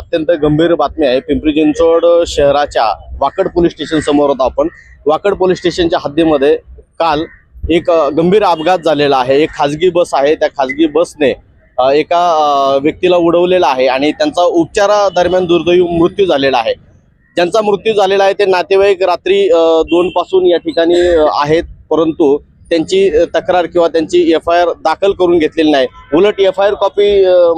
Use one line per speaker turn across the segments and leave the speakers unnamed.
अत्यंत गंभीर बातमी आहे. पिंपरी चिंचवड शहराच्या वाकड पोलीस स्टेशन समोर होता आपण. वाकड पोलीस स्टेशनच्या हद्दीमध्ये काल एक गंभीर अपघात झालेला आहे. एक खाजगी बस आहे. त्या खाजगी बसने एका व्यक्तीला उडवलेला आहे आणि त्यांचा उपचारादरम्यान दुर्दैवी मृत्यू झालेला आहे. ज्यांचा मृत्यू झालेला आहे ते नातेवाईक रात्री दोन पासून या ठिकाणी आहेत. परंतु त्यांची तक्रार किंवा त्यांची एफ आय आर दाखल करून घेतलेली नाही. उलट एफ आय आर कॉपी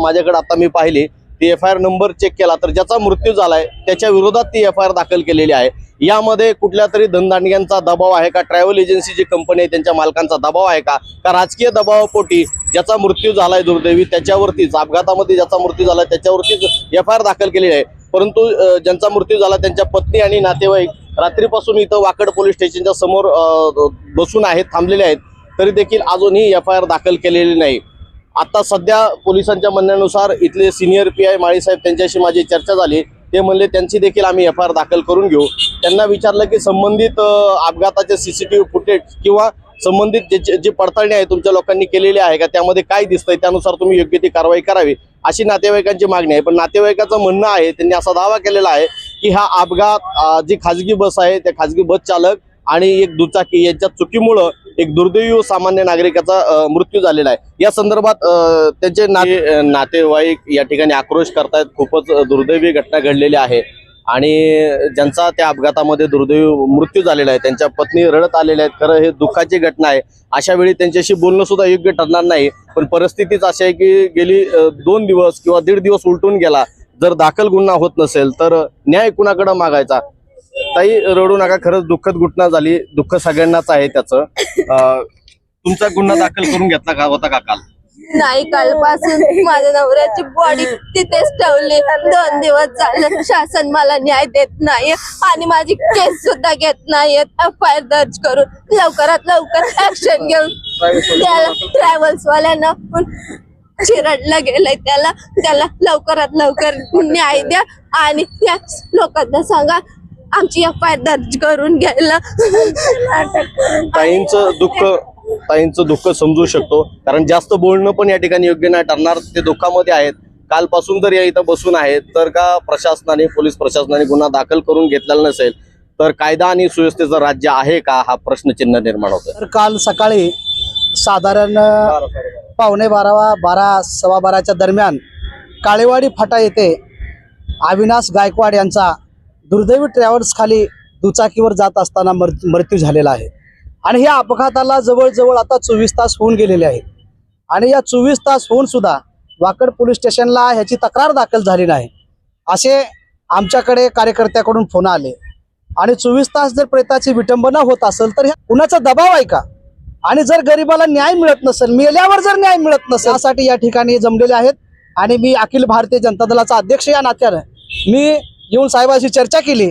माझ्याकडे आता मी पाहिली. ती F I R number check केला तर ज्याचा मृत्यू झालाय त्याच्या विरोधात ती एफ आय आर दाखल केलेली आहे. यामध्ये कुठल्या तरी धनदांडग्यांचा दबाव आहे का? ट्रॅव्हल एजन्सी जी कंपनी आहे त्यांच्या मालकांचा दबाव आहे का? का राजकीय दबावापोटी ज्याचा मृत्यू झालाय दुर्दैवी त्याच्यावरतीच अपघातामध्ये ज्याचा मृत्यू झालाय त्याच्यावरतीच एफ आय आर दाखल केलेली आहे. परंतु ज्यांचा मृत्यू झाला त्यांच्या पत्नी आणि नातेवाईक रात्रीपासून इथं वाकड पोलीस स्टेशनच्या समोर बसून आहेत थांबलेले आहेत तरी देखील अजूनही एफ आय आर दाखल केलेली नाही. आता सध्या पोलिसांच्या म्हणण्यानुसार इथले सिनियर पी आय माळीसाहेब त्यांच्याशी माझी चर्चा झाली. ते म्हणले त्यांची देखील आम्ही एफ आय आर दाखल करून घेऊ. त्यांना विचारलं की संबंधित अ, अपघाताचे सीसीटीव्ही फुटेज किंवा संबंधित जे जी पडताळणी आहे तुमच्या लोकांनी केलेली आहे का? त्यामध्ये काय दिसतंय? त्यानुसार तुम्ही योग्य ती कारवाई करावी. अशी नातेवाईकांची मागणी आहे. पण नातेवाईकाचं म्हणणं आहे त्यांनी असा दावा केलेला आहे की हा अपघात जी खाजगी बस आहे त्या खाजगी बस चालक आणि एक दुचाकी यांच्या चुकीमुळं एक दुर्दैवी सामान्य नागरिकाचा मृत्यू झालेला आहे. या संदर्भात त्यांचे नाते नातेवाईक या ठिकाणी आक्रोश करतायत. खूपच दुर्दैवी घटना घडलेली आहे. आणि ज्यांचा त्या अपघातामध्ये दुर्दैवी मृत्यू झालेला आहे त्यांच्या पत्नी रडत आलेल्या आहेत. खरं हे दुःखाची घटना आहे. अशा वेळी त्यांच्याशी बोलणं सुद्धा योग्य ठरणार नाही. पण परिस्थितीच अशी आहे की गेली दोन दिवस किंवा दीड दिवस उलटून गेला. जर दाखल गुन्हा होत नसेल तर न्याय कुणाकडे मागायचा? ताई रडू नका खरंच दुःखद घटना झाली. दुःख सगळ्यांनाच आहे त्याचं. अं, तुमचा गुन्हा दाखल करून घेतला का होता का काल?
नाही कालपासून माझ्या नवऱ्याची बॉडी तिथेच ठेवली. दोन दिवस झाले शासन मला न्याय देत नाही. आणि माझी केस सुद्धा घेत नाहीयेत एफ आय आर दर्ज करून लवकरात लवकर ऍक्शन घेऊन त्याला ट्रॅव्हल्स वाल्यांना पण चिरडलं गेलंय त्याला. त्याला लवकरात लवकर न्याय द्या. आणि त्या लोकांना सांगा आमची एफ आय आर दर्ज करून घ्यायला.
ताईंचं दुःख ताईंचं दुःख समजू शकतो. कारण जास्त बोलणं पण या ठिकाणी योग्य नाही ठरणार. ते दुःखामध्ये आहेत. कालपासून जर या इथं बसून आहेत. तर का प्रशासनाने पोलीस प्रशासनाने गुन्हा दाखल करून घेतलेला नसेल तर कायदा आणि सुव्यवस्थेचं राज्य आहे का? हा प्रश्नचिन्ह निर्माण होतोय.
तर काल सकाळी साधारण पावणे बारावा बारा सव्वा बाराच्या दरम्यान काळेवाडी फाटा येथे अविनाश गायकवाड यांचा दुर्दैवी ट्रॅव्हल्स खाली दुचाकीवर जात असताना मर मृत्यू झालेला आहे. आणि या अपघाताला जवळजवळ आता चोवीस तास होऊन गेलेले आहेत. आणि या चोवीस तास होऊन सुद्धा वाकड पोलीस स्टेशनला ह्याची तक्रार दाखल झाली नाही. असे आमच्याकडे कार्यकर्त्याकडून फोन आले. आणि चोवीस तास जर प्रेताची विटंबना होत असेल तर ह्या कुणाचा दबाव आहे का? आणि जर गरिबाला न्याय मिळत नसेल मेल्यावर जर न्याय मिळत नसेल यासाठी या ठिकाणी जमलेले आहेत. आणि मी अखिल भारतीय जनता दलाचा अध्यक्ष या नात्यानं मी येऊन साहेबांशी चर्चा केली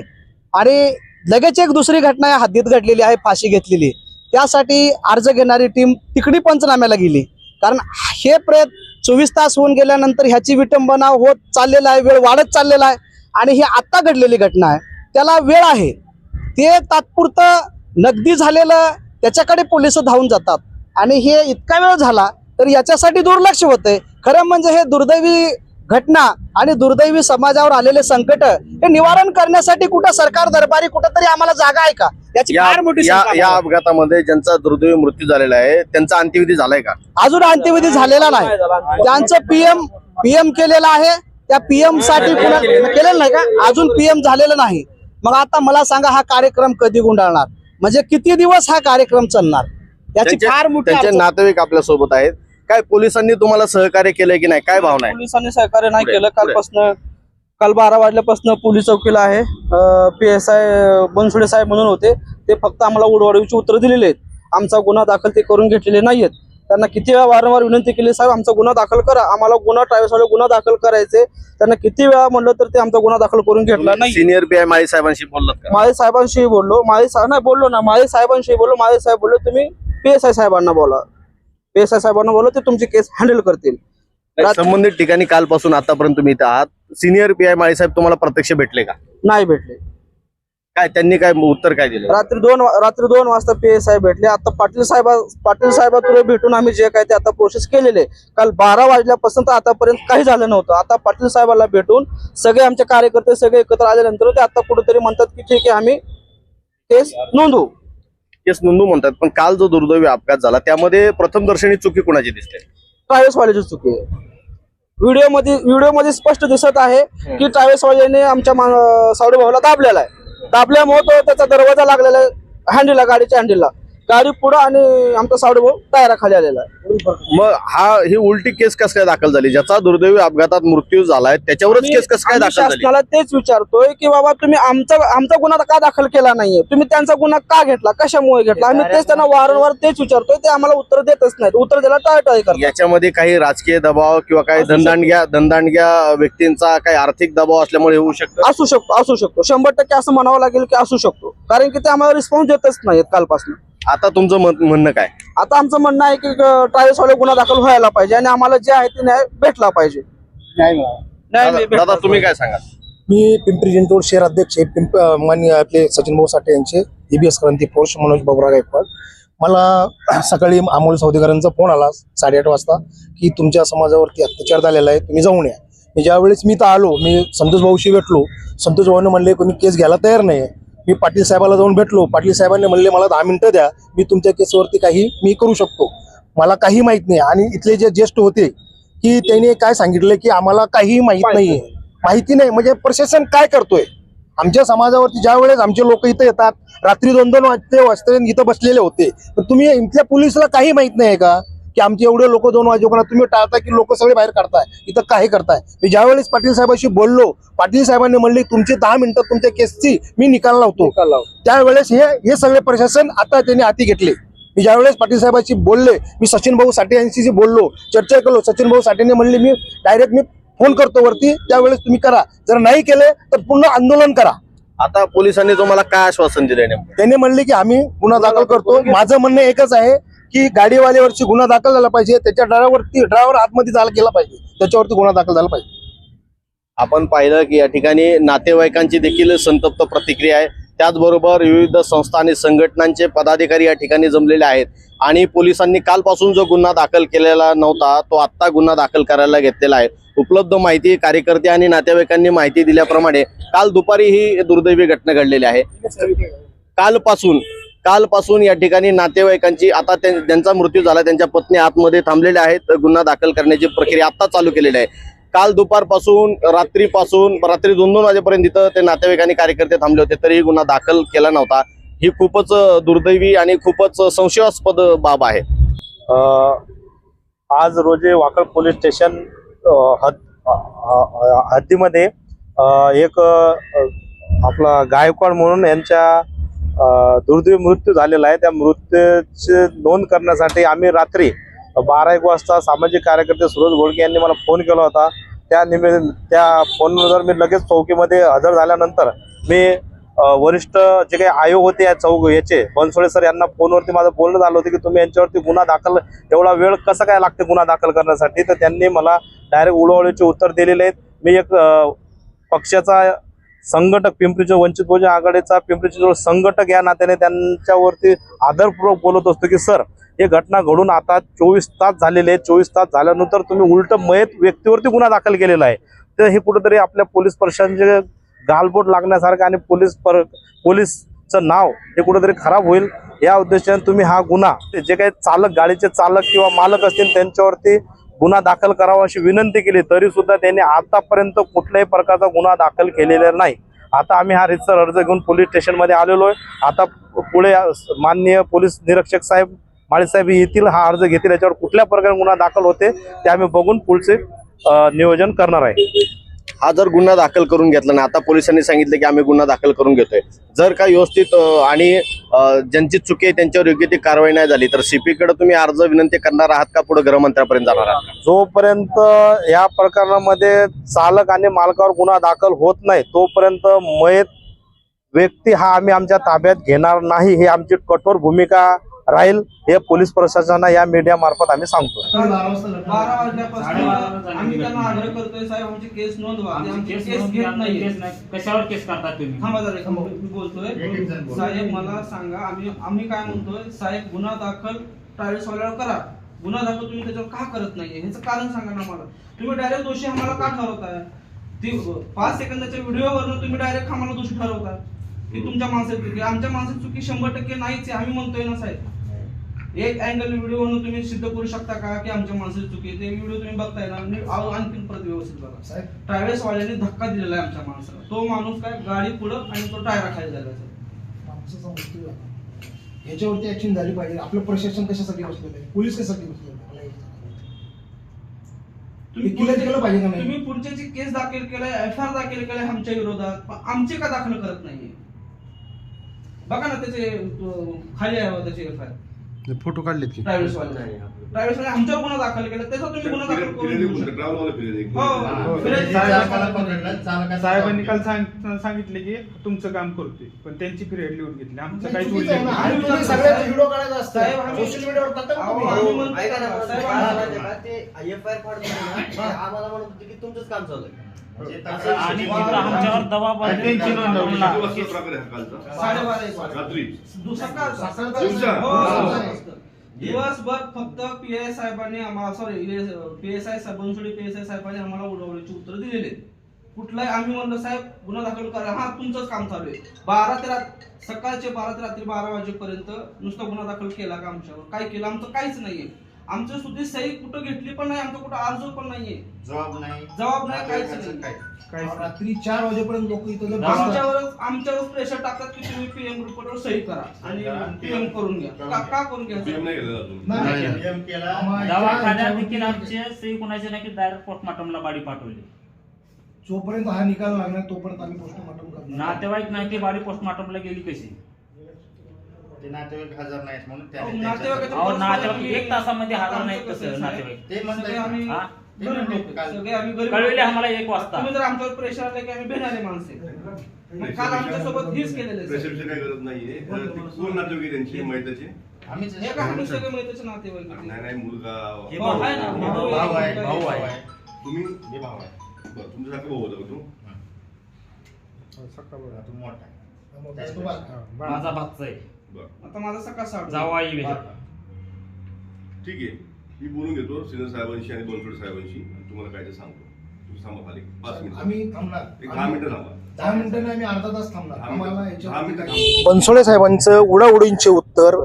आणि लगेच एक दुसरी घटना या हद्दीत घडलेली आहे फाशी घेतलेली. त्यासाठी अर्ज घेणारी टीम तिकडी पंचनाम्याला गेली. कारण हे प्रयत चोवीस तास होऊन गेल्यानंतर ह्याची विटंबना होत चाललेला आहे वेळ वाढत चाललेला आहे आणि ही आत्ता घडलेली घटना आहे. त्याला वेळ आहे. ते तात्पुरतं नगदी झालेलं त्याच्याकडे पोलीस धावून जातात. आणि हे इतका वेळ झाला तर याच्यासाठी दुर्लक्ष होतंय. खरं म्हणजे हे दुर्दैवी घटना आणि दुर्दैवी समाजावर आलेले संकट हे निवारण करण्यासाठी कुठं सरकार दरबारी कुठंतरी आम्हाला जागा आहे का? याची फार मोठी
या. अपघातामध्ये ज्यांचा दुर्दैवी मृत्यू झालेला आहे त्यांचा अंत्यविधी झालाय का?
अजून अंत्यविधी झालेला नाही. त्यांचं पीएम पीएम केलेलं आहे त्या पीएमसाठी पुन्हा केलेलं नाही का? अजून पीएम झालेलं नाही. मग आता मला सांगा हा कार्यक्रम कधी गुंडाळणार? म्हणजे किती दिवस हा कार्यक्रम चालणार? याची
त्यांचे-
फार मोठी
त्यांचे
अडचण-
नातेवाईक आपल्यासोबत आहेत. काय पोलिसांनी तुम्हाला सहकार्य केलंय की नाही? काय भावना आहे?
पोलिसांनी सहकार्य नाही
पुढे,
केलं.
पुढे.
कालपासनं काल बारा वाजल्यापासून पोलीस चौकीला आहे. पी एस आय बनसुडे साहेब म्हणून होते. ते फक्त आम्हाला उडवाडवीची उत्तर दिलेले आहेत. आमचा गुन्हा दाखल ते करून घेतलेले नाहीयेत. त्यांना किती वेळा वारंवार विनंती केली साहेब आमचा गुन्हा दाखल करा. आम्हाला गुन्हा ट्रॅव्हल्सवाले गुन्हा दाखल करायचे. त्यांना किती वेळा म्हणलं तर ते आमचा गुन्हा दाखल करून घेतला नाही
सिनियर पी आय माळी साहेबांशी बोललात का?
माळे साहेबांशी बोललो. माळे साहेब नाही बोललो ना. माळे साहेबांशी बोललो. माळे साहेब बोललो तुम्ही पी एस आय साहेबांना बोला. पी एस आय साहेबांना बोला ते तुमची केस हँडल करतील.
नाही, संबंधित ठिकाणी कालपासून आतापर्यंत तुम्ही इथं आहात. सिनियर पी आय माळी साहेब तुम्हाला प्रत्यक्ष भेटले का?
नाही भेटले.
काय त्यांनी काय उत्तर काय दिलं?
रात्री दोन वा- रात्री दोन वाजता पी आय भेटले. आता पाटील साहेबा पाटील साहेबा तुला भेटून आम्ही जे काय ते आता प्रोसेस केलेले. काल बारा वाजल्यापासून तर आतापर्यंत काही झालं नव्हतं. आता पाटील साहेबाला भेटून सगळे आमचे कार्यकर्ते सगळे एकत्र आल्यानंतर ते आता कुठेतरी म्हणतात की ठीक आहे आम्ही केस नोंदवू.
केस नोंदू म्हणतात पण काल जो दुर्दैवी अपघात झाला त्यामध्ये प्रथम दर्शनी चुकी कुणाची दिसते?
ट्रॅव्हल्स वाल्याची चुकी आहे. व्हिडिओमध्ये व्हिडिओमध्ये स्पष्ट दिसत आहे की ट्रॅव्हल्स वाल्याने आमच्या मा- सावडे भाऊला दाबलेला आहे. दाबल्यामुळे तो त्याचा दरवाजा लागलेला आहे हँडीला गाडीच्या हँडीला गाडी पुढं आणि आमचा सावडे भाऊ टायराखाली आलेला आहे.
मग हा ही उलटी केस कस काय दाखल झाली? ज्याचा दुर्दैवी अपघातात मृत्यू झालाय त्याच्यावरच केस कस काय
आम्ही
दाखल झाली?
शासनाला तेच विचारतोय की बाबा तुम्ही आमचा आमचा गुन्हा का दाखल केला नाहीये? तुम्ही त्यांचा गुन्हा का घेतला? कशामुळे घेतला? आम्ही तेच त्यांना वारंवार तेच विचारतोय ते आम्हाला उत्तर देतच नाहीत. उत्तर द्यायला टाळटाळी करतात.
याच्यामध्ये काही राजकीय दबाव किंवा काही धनदांडग्या धनदांडग्या व्यक्तींचा काही आर्थिक दबाव असल्यामुळे होऊ शकतं?
असू शकतो असू शकतो. शंभर टक्के असं म्हणावं लागेल की असू शकतो. कारण की ते आम्हाला रिस्पॉन्स देतच नाहीत कालपासून.
आता तुमचं मत- म्हणणं काय?
आता आमचं म्हणणं आहे की ट्रॅव्हल्स वाले गुन्हा दाखल व्हायला पाहिजे आणि आम्हाला जे आहे ते न्याय भेटला पाहिजे.
दादा तुम्ही काय सांगाल?
मी पिंपरी चिंचवड शहर अध्यक्ष आहे पिंप मान्य आपले सचिन भाऊ साठे यांचे ईबीएस क्रांती फोर्स मनोज बाबुराव गायकवाड. मला सकाळी अमोल सौदेकरांचा फोन आला साडेआठ वाजता की तुमच्या समाजावरती अत्याचार झालेला आहे तुम्ही जाऊन या. मी ज्यावेळेस मी तर आलो मी संतोष भाऊशी भेटलो. संतोष भाऊने म्हणले कोणी केस घ्यायला तयार नाही मी पाटील साहेबाला जाऊन भेटलो. पाटील साहेबांनी म्हणले मला दहा मिनिटं द्या. मी तुमच्या केसवरती काही मी करू शकतो. मला काही माहीत नाही. आणि इथले जे ज्येष्ठ होते की त्यांनी काय सांगितलं की आम्हाला काही माहीत नाहीये. माहिती नाही. म्हणजे प्रशासन काय करतोय? आमच्या समाजावरती ज्या वेळेस आमचे लोक इथं येतात रात्री दोन दोन वाजते वाजते इथं बसलेले होते. तर तुम्ही इथल्या पोलिसला काही माहीत नाही का? की आमचे एवढे लोक दोन वाजेपर्यंत तुम्ही टाळता की लोक सगळे बाहेर काढताय इथं काय करताय. मी ज्यावेळेस पाटील साहेबांशी बोललो पाटील साहेबांनी म्हणले तुमची दहा मिनिटं तुमच्या केसची मी निकाल लावतो. त्यावेळेस हे हे सगळे प्रशासन आता त्यांनी हाती घेतले. मी ज्यावेळेस पाटील साहेबांशी बोलले मी सचिन भाऊ साठे यांच्याशी बोललो चर्चा केलो सचिन भाऊ साठेने म्हणले मी डायरेक्ट मी फोन करतो वरती त्यावेळेस तुम्ही करा. जर नाही केले तर पूर्ण आंदोलन करा.
आता पोलिसांनी तुम्हाला काय आश्वासन नेमकं?
त्यांनी म्हणले की आम्ही गुन्हा दाखल करतो. माझं म्हणणं एकच आहे की गाडीवाल्यावरची गुन्हा दाखल झाला पाहिजे त्याच्या ड्रायव्हरती ड्रायव्हर आतमध्ये जायला गेला पाहिजे त्याच्यावरती गुन्हा दाखल झाला पाहिजे.
आपण पाहिलं की या ठिकाणी नातेवाईकांची देखील संतप्त प्रतिक्रिया आहे. त्याचबरोबर विविध संस्था आणि संघटनांचे पदाधिकारी या ठिकाणी जमलेले आहेत. आणि पोलिसांनी कालपासून जो गुन्हा दाखल केलेला नव्हता तो आत्ता गुन्हा दाखल करायला घेतलेला आहे. उपलब्ध माहिती कार्यकर्ते आणि नातेवाईकांनी माहिती दिल्याप्रमाणे काल दुपारी ही दुर्दैवी घटना घडलेली आहे. कालपासून कालपासून या ठिकाणी नातेवाईकांची आता त्यां- ज्यांचा मृत्यू झाला त्यांच्या पत्नी आतमध्ये थांबलेल्या आहेत गुन्हा दाखल करण्याची प्रक्रिया आता चालू केलेली आहे. काल दुपारपासून रात्रीपासून रात्री दोन दोन वाजेपर्यंत इथं ते नातेवाईक आणि कार्यकर्ते थांबले होते तरीही गुन्हा दाखल केला नव्हता. ही खूपच दुर्दैवी आणि खूपच संशयास्पद बाब आहे.
आज रोजी वाकड पोलीस स्टेशन हद्दीमध्ये एक आपला गायकवाड म्हणून यांच्या दुर्दैवी मृत्यू झालेला आहे. त्या मृत्यूची नोंद करण्यासाठी आम्ही रात्री बारा एक वाजता सामाजिक कार्यकर्ते सुरज घोडके यांनी मला फोन केला होता. त्या निमित्त त्या फोनवर मी लगेच चौकीमध्ये हजर झाल्यानंतर मी वरिष्ठ जे काही आयोग होते या चौक याचे बनसोळे सर यांना फोनवरती माझं बोलणं झालं होतं की तुम्ही यांच्यावरती गुन्हा दाखल एवढा वेळ कसा काय लागते गुन्हा दाखल करण्यासाठी? तर त्यांनी मला डायरेक्ट उडवळीचे उत्तर दिलेले आहेत. मी एक पक्षाचा संघटक पिंपरीच्या वंचित बहुजन आघाडीचा जवळ संघटक या नात्याने त्यांच्यावरती आदरपूर्वक बोलत असतो की सर हे घटना घडून आता चोवीस तास झालेले आहेत. चोवीस तास झाल्यानंतर तुम्ही उलट मयत व्यक्तीवरती गुन्हा दाखल केलेला आहे. तर हे कुठेतरी आपल्या पोलीस प्रशासनाचे गालबोट लागण्यासारखं आणि पोलीस पर पोलीसचं नाव हे कुठेतरी खराब होईल. या उद्देशाने तुम्ही हा गुन्हा ते जे काही चालक गाडीचे चालक किंवा मालक असतील त्यांच्यावरती गुन्हा दाखल करावा अशी विनंती केली तरी सुद्धा त्यांनी आतापर्यंत कुठल्याही प्रकारचा गुन्हा दाखल केलेला नाही. आता आम्ही हा रितसर अर्ज घेऊन पोलीस स्टेशनमध्ये आलेलो आहे. आता पुढे माननीय पोलीस निरीक्षक साहेब माळीसाहेब येथील हा अर्ज घेतील याच्यावर कुठल्या प्रकारे गुन्हा दाखल होते ते आम्ही बघून पुढचे नियोजन करणार आहे.
हा जर गुन्हा दाखल करून घेतला ना आता पोलिसांनी सांगितलं की आम्ही गुन्हा दाखल करून घेतोय. जर का व्यवस्थित आणि ज्यांची चुकी आहे त्यांच्यावर योग्य ती कारवाई नाही झाली तर सीपीकडे तुम्ही अर्ज विनंती करणार आहात का? पुढे गृहमंत्र्यापर्यंत जाणार आहात
जोपर्यंत या प्रकरणामध्ये चालक आणि मालकावर गुन्हा दाखल होत नाही तोपर्यंत मयत व्यक्ती हा आम्ही आमच्या ताब्यात घेणार नाही. ही आमची कठोर भूमिका राहील हे पोलीस प्रशासनाला या मीडिया मार्फत आम्ही सांगतो
बारा वाजल्यापासून आम्ही त्यांना आग्रह करतोय साहेब आमची केस नोंदवा. ते आमची केस घेत नाहीये.
कशावर केस करता तुम्ही?
बोलतोय. साहेब मला सांगा आम्ही आम्ही काय म्हणतोय? साहेब गुन्हा दाखल ट्रॅव्हल्स वाल्यावर करा. गुन्हा दाखल तुम्ही त्याच्यावर का करत नाहीये? ह्याचं कारण सांगा ना मला. तुम्ही डायरेक्ट दोषी आम्हाला का ठरवताय? ती पाच सेकंदाच्या व्हिडिओवरनं तुम्ही डायरेक्ट आम्हाला दोषी ठरवताय. की तुमच्या माणसाची चुकी आमच्या माणसाची चुकी शंभर टक्के नाहीच आहे. आम्ही म्हणतोय ना साहेब. एक अँगल व्हिडिओवरनं तुम्ही सिद्ध करू शकता का की आमच्या माणसाची चुकी आहे? ते व्हिडिओ तुम्ही बघताय ना आणि आ- आणखीन परत व्यवस्थित बघा. ट्रॅव्हल्स वाल्याने धक्का दिलेला आहे आमच्या माणसाला. तो माणूस काय गाडी पुढं आणि तो टायर खाली झाला.
याच्यावरती ऍक्शन झाली पाहिजे. आपलं प्रशासन कशासाठी बसलेलं आहे? पोलीस कशासाठी बसलेलं आहे? हे.
तुम्ही पुढच्याची केस दाखल केलाय एफ आर दाखल केलाय आमच्या विरोधात पण आमचे का दाखल करत नाहीये? बघा ना त्याचे खाली आहे त्याचे एफ आय
फोटो काढलेत की.
ट्रॅव्हल्स वाले ट्रॅव्हल्स वाले आमच्यावर गुन्हा दाखल केला त्याचा तुम्ही गुन्हा दाखल करून देऊ शकता. हो फिर्यादी-
साहेबांनी काल सांग- सांगितले की तुमचं काम करतोय पण त्यांची पिरियड लिहून घेतली. आमचं काही
व्हिडिओ काढायचा
साहेब,
असतं.
आम्ही-
सोशल मीडियावर टाकता ना
अहो,
तुम्ही.
आम्ही म्हणतो
ऐका ना
ना, साहेब,
काय
आम्ही-
झालं माहितीये का? ते एफ आय आर आम्हाला म्हणत होते की तुमचंच काम चालू आहे.
आणि
तसं-
तिथं आमच्यावर दबाव
आणि त्यांची नोंदवली.
दिवसा?
हो, हो,
दिवसा.
हो. दिवसभर फक्त पी एस साहेबांनी आम्हाला sorry P S I Bansode P S I साहेबांनी आम्हाला उडवण्याची उत्तर दिलेले कुठलाही आम्ही म्हणलं साहेब गुन्हा दाखल करा. हा तुमचंच काम चालू आहे. बारा ते रात सकाळचे बारा ते रात्री बारा वाजेपर्यंत नुसता गुन्हा दाखल केला का आमच्यावर? काय केलं? आमचं काहीच नाहीये. आमचं सुद्धा सही कुठं घेतली पण नाही आमचं कुठं अर्ज पण नाहीये.
जबाब नाही.
जबाब नाही काहीच नाही.
काय
काय
रात्री चार वाजेपर्यंत लोक इथं जर
आमच्या-
आमच्यावरच आमच्यावर प्रेशर टाकतात की तुम्ही पीएम रिपोर्टवर सही करा. आणि पीएम करून घ्या. का- का करून घ्या?
नाही.
नियम केला.
दवाखान्यात देखील आमचे सही कुणाचे नाही की डायरेक्ट पोस्टमार्टमला बाडी पाठवली.
जोपर्यंत हा निकाल लागणार तोपर्यंत आम्ही पोस्टमॉर्टम करणार.
नातेवाईक नाही ती बाडी पोस्टमार्टमला गेली कशी?
ते नातेवाईक हजर नाहीत म्हणून
अहो,
अहो नातेवाईक
आम्ही-
एक तासामध्ये हजर नाहीत
कसं
नातेवाईक.
ते
सगळे
म्हणतात
आम्ही
हा?
ते
गरीब
म्हणतात
लोक.
काल.
सगळे आम्ही गरीब
कळविले
लोक.
आम्हाला एक वाजता.
तुम्ही जर आमच्यावर प्रेशर आले की आम्ही भेटणारे माणसे. मग काल आमच्यासोबत हीच केलेलं आहे.
काय गरज नाहीये. अं, ती कोण नातेवाईक आहे त्यांची?
आम्हीच
हे का आम्ही सगळे मैत्रीचे नातेवाईक.
नाही नाही मुलगा
हे
भाऊ आहे ना,
भाऊ
भाऊ
भाऊ
आहे.
आहे भाऊ आहे.
तुम्ही?
हे भाऊ आहे.
बरं, तुमच्यासारखं भाऊ होता का तू?
तू मोठा आहे.
माझा भागचा आहे.
आता माझा सकाळ साठ
जावाई वेगळा.
ठीक आहे. मी बोलून घेतो सिनियर साहेबांशी आणि बनसोडे साहेबांशी. तुम्हाला काय ते सांगतो. तुम्ही थांबा खाली. पाच मिनिटं.
आम्ही थांबणार.
एक दहा मिनिटं थांबा.
दहा मिनिटं नाही आम्ही अर्धा तास थांबणार.
दहा
आम्हाला
मिनिटं दहा मिनिटं
याच्यावरती
थांबा.
बनसोडे साहेबांचं उडाउडींचे उत्तर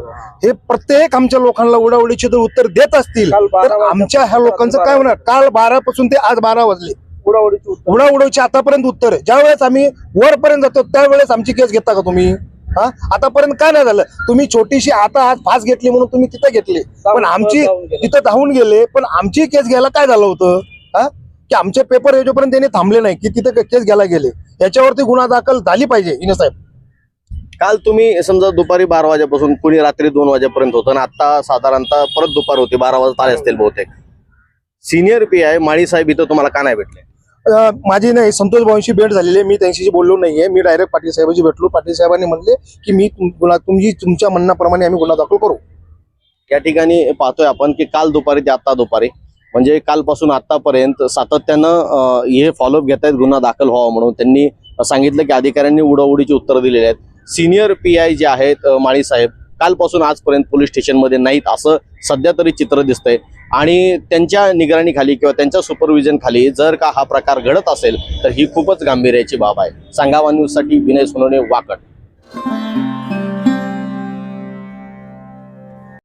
हे प्रत्येक आमच्या लोकांना उडाउडीचे जर उत्तर देत असतील
काल बारा
तर
वाजता-
आमच्या ह्या लोकांचं काय होणार? काल बारा पासून ते आज बारा वाजले.
उडाउडीची उत्तर.
उडाउडीचे आतापर्यंत उत्तर आहे. ज्यावेळेस आम्ही वरपर्यंत जातो त्यावेळेस आमची केस घेता का तुम्ही? हा? आतापर्यंत काय नाही झालं? तुम्ही छोटीशी आता आज फास घेतली म्हणून तुम्ही तिथं घेतली. पण आमची. तिथं धावून गेले पण आमची केस घ्यायला काय झालं होतं? हा? की आमचे पेपर येऊपर्यंत त्यांनी थांबले नाही की तिथं केस घ्यायला गेले. याच्यावरती गुन्हा दाखल झाली पाहिजे इने साहेब.
काल तुम्ही समजा दुपारी बारा वाजेपासून कुणी रात्री दोन वाजेपर्यंत होतं आणि आता साधारणतः परत दुपार होती बारा वाजता आले असतील बहुतेक. सिनियर पी आय माळी साहेब इथं तुम्हाला का नाही भेटले?
माझी नाही संतोष भाऊंशी भेट झालेली आहे. मी त्यांच्याशी बोललो नाहीये. मी डायरेक्ट पाटील साहेबांशी भेटलो. पाटील साहेबांनी म्हणले की मी गुन्हा तुमची तुमच्या म्हणण्याप्रमाणे आम्ही गुन्हा दाखल करू.
या ठिकाणी पाहतोय आपण की काल दुपारी ते आता दुपारी म्हणजे कालपासून आतापर्यंत सातत्यानं हे फॉलोअप घेत आहेत गुन्हा दाखल व्हावा म्हणून. त्यांनी सांगितलं की अधिकाऱ्यांनी उडवडीची उत्तरं दिलेली आहेत. सिनियर पी आय जे आहेत माळी साहेब कालपासून आजपर्यंत पोलीस स्टेशनमध्ये नाहीत असं सध्या तरी चित्र दिसतंय. आणि त्यांच्या निगराणीखाली किंवा त्यांच्या सुपरविजनखाली जर का हा प्रकार घडत असेल तर ही खूपच गांभीर्याची बाब आहे. सांगावा न्यूजसाठी विनय सोनवणे वाकड.